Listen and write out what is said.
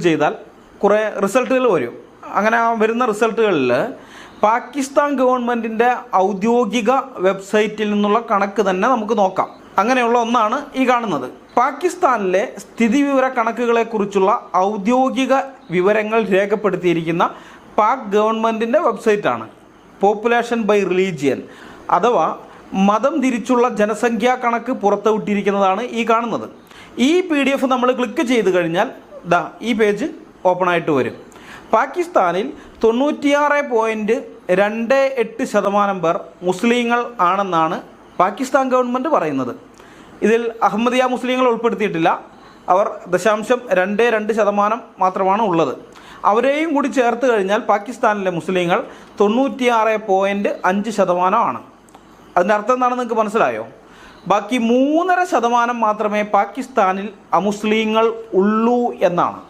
ചെയ്താൽ കുറേ റിസൾട്ടുകൾ വരും. അങ്ങനെ വരുന്ന റിസൾട്ടുകളിൽ പാകിസ്ഥാൻ ഗവൺമെന്റിന്റെ ഔദ്യോഗിക വെബ്സൈറ്റിൽ നിന്നുള്ള കണക്ക് തന്നെ നമുക്ക് നോക്കാം. അങ്ങനെയുള്ള ഒന്നാണ് ഈ കാണുന്നത്. പാകിസ്ഥാനിലെ സ്ഥിതിവിവര കണക്കുകളെക്കുറിച്ചുള്ള ഔദ്യോഗിക വിവരങ്ങൾ രേഖപ്പെടുത്തിയിരിക്കുന്ന പാക് ഗവൺമെന്റിന്റെ വെബ്സൈറ്റാണ്. പോപ്പുലേഷൻ ബൈ റിലീജിയൻ അഥവാ മതം തിരിച്ചുള്ള ജനസംഖ്യാ കണക്ക് പുറത്തുവിട്ടിരിക്കുന്നതാണ് ഈ കാണുന്നത്. ഈ പി ഡി എഫ് നമ്മൾ ക്ലിക്ക് ചെയ്ത് കഴിഞ്ഞാൽ ദാ ഈ പേജ് ഓപ്പൺ ആയിട്ട് വരും. പാകിസ്ഥാനിൽ തൊണ്ണൂറ്റിയാറ് പോയിന്റ് രണ്ട് എട്ട് ശതമാനം പേർ മുസ്ലിങ്ങൾ ആണെന്നാണ് പാകിസ്ഥാൻ ഗവൺമെന്റ് പറയുന്നത്. ഇതിൽ അഹമ്മദിയ മുസ്ലിങ്ങൾ ഉൾപ്പെടുത്തിയിട്ടില്ല. അവർ ദശാംശം രണ്ട് രണ്ട് ശതമാനം മാത്രമാണ് ഉള്ളത്. അവരെയും കൂടി ചേർത്ത് കഴിഞ്ഞാൽ പാകിസ്ഥാനിലെ മുസ്ലിങ്ങൾ തൊണ്ണൂറ്റിയാറ് പോയിന്റ് അഞ്ച് ശതമാനമാണ്. അതിന്റെ അർത്ഥം എന്താണെന്ന് നിങ്ങൾക്ക് മനസ്സിലായോ? ബാക്കി മൂന്നര ശതമാനം മാത്രമേ പാകിസ്ഥാനിൽ അമുസ്ലിങ്ങൾ ഉള്ളൂ എന്നാണ്.